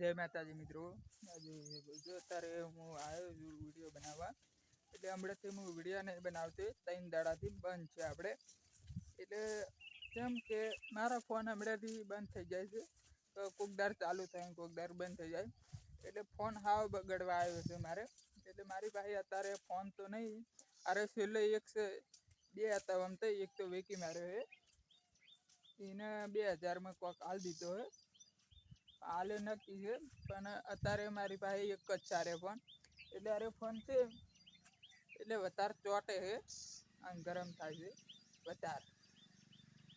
જય માતાજી મિત્રો. આજે જો અત્યારે હું આવ્યો છું વીડિયો બનાવવા. એટલે હમણાંથી હું વીડિયો નહીં બનાવતી, ત્રણ દાડાથી બંધ છે આપણે. એટલે કેમ કે મારા ફોન હમણાંથી બંધ થઈ જાય છે. તો કોક દાર ચાલુ થાય કોક દાર બંધ થઈ જાય. એટલે ફોન હાવ બગડવા આવ્યો છે મારે. એટલે મારી પાસે અત્યારે ફોન તો નહીં. અરે છેલ્લે એક છે, બે હતા આમ તો, એક તો વેકી માર્યો છે. એને બે હજારમાં કોક હાલ દીધો હે હાલે નક્કી છે, પણ અત્યારે મારી પાસે એક જ ચારે ફોન એટલે અરે ફોન છે, એટલે વધારે ચોટે છે અને ગરમ થાય છે, વધારે.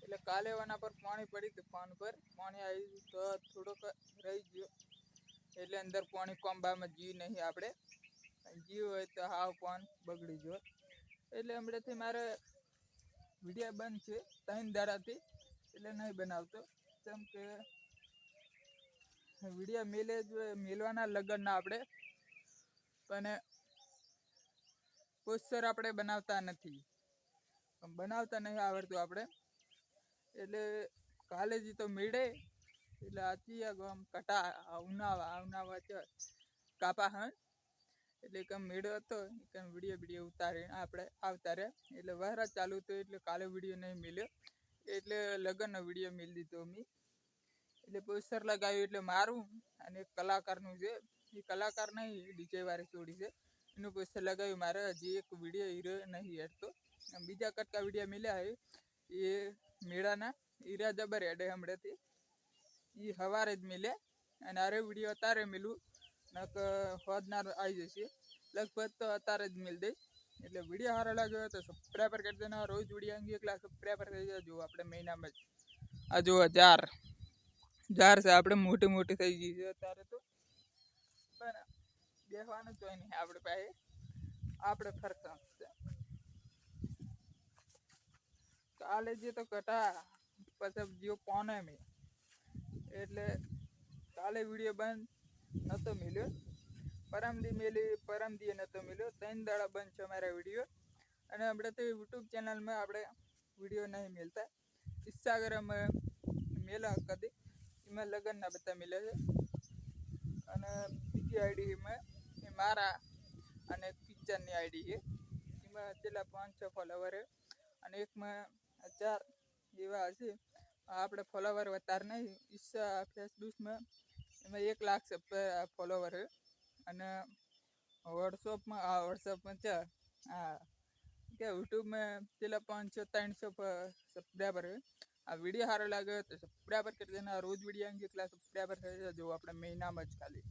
એટલે કાલે એના પર પાણી પડી હતું ફોન પર. પાણી આવી તો થોડોક રહી ગયો. એટલે અંદર પાણી કોંબામાં જીવ નહીં આપણે. જીવ હોય તો હાવ ફોન બગડી ગયો. એટલે હમણાંથી મારે વિડીયા બંધ છે, ત્રણ દાડાથી. એટલે નહીં બનાવતો. કેમ કે વીડિયો મેલે મેલવાના લગ્નના આપણે. પણ પોસ્ટર આપણે બનાવતા નથી. બનાવતા નહીં આવડતું આપણે. એટલે કાલે જ તો મેળે. એટલે આથી આમ કટા ઉનાવા ઉનાવા છે કાપા હણ એટલે કે મેળો હતો કે વીડિયો વીડિયો ઉતારીને આપણે આવતા રહ્યા. એટલે વહેરા ચાલુ હતો એટલે કાલે વીડિયો નહીં મળ્યો એટલે લગ્નનો વીડિયો મેળ દીધો મેં એટલે પોસ્ટર લગાવ્યું એટલે મારું અને એક કલાકારનું છે. એ કલાકાર નહીં ડીજે વારે ચોડી છે. એનું પોસ્ટર લગાવ્યું મારે. હજી એક વીડિયો હીરો નહીં હેડતો બીજા કટકા વીડિયો મળ્યા એ મેળાના હીરા જબર હેડે હમણાંથી. એ સવારે જ મળ્યા અને અરે વીડિયો અત્યારે મળ્યું. નક, હોદનાર આવી જશે. લગભગ તો અત્યારે જ મિલ દઈશ. એટલે વીડિયો સારો લાગ્યો તો સબસ્ક્રાઈબર કરી દેના રોજ વીડિયો અંગે એકલા સબસ્ક્રાઈબર થઈ જજો આપણે મહિનામાં જ. આ જુઓ જાર જાર છે, આપણે મોટી મોટી થઈ ગઈ છે અત્યારે તો. પણ બેસવાનું જોઈ નહીં આપણે પાસે. આપણે ફરતા છે કાલે જે તો કટા, પછી જીઓ કોને મેં. એટલે કાલે વીડિયો બંધ નહોતો મળ્યો પરમદી મેલી, પરમદીએ નહોતો મળ્યો ત્રણ દાડા બંધ છે અમારા વીડિયો. અને આપણે તો યુટ્યુબ ચેનલમાં આપણે વીડિયો નહીં મળતા ઇન્સ્ટાગ્રામ મેલા કદી. એમાં લગ્નના બધા મિલે છે. અને બીજી આઈડીમાં એ મારા અને કિચનની આઈડી છે. એમાં છેલ્લા પાંચ છ ફોલોવર અને એકમાં ચાર એવા હશે. આપણે ફોલોવર વધારે નહીં ઇન્સ્ટા ફેસબુકમાં એમાં એક લાખ ફોલોવર અને વોટ્સઅપમાં આ વોટ્સઅપમાં છે હા કે યુટ્યુબમાં પેલા પાંચસો ત્રણસો સબસ્ક્રાઈબર આ વીડિયો સારો લાગ્યો તો સબસ્ક્રાઈબર કરી દેના. રોજ વીડિયો અંગે ક્લાસ સબસ્ક્રાઈબર થઈ જજો આપણે મહિનામાં જ ખાલી.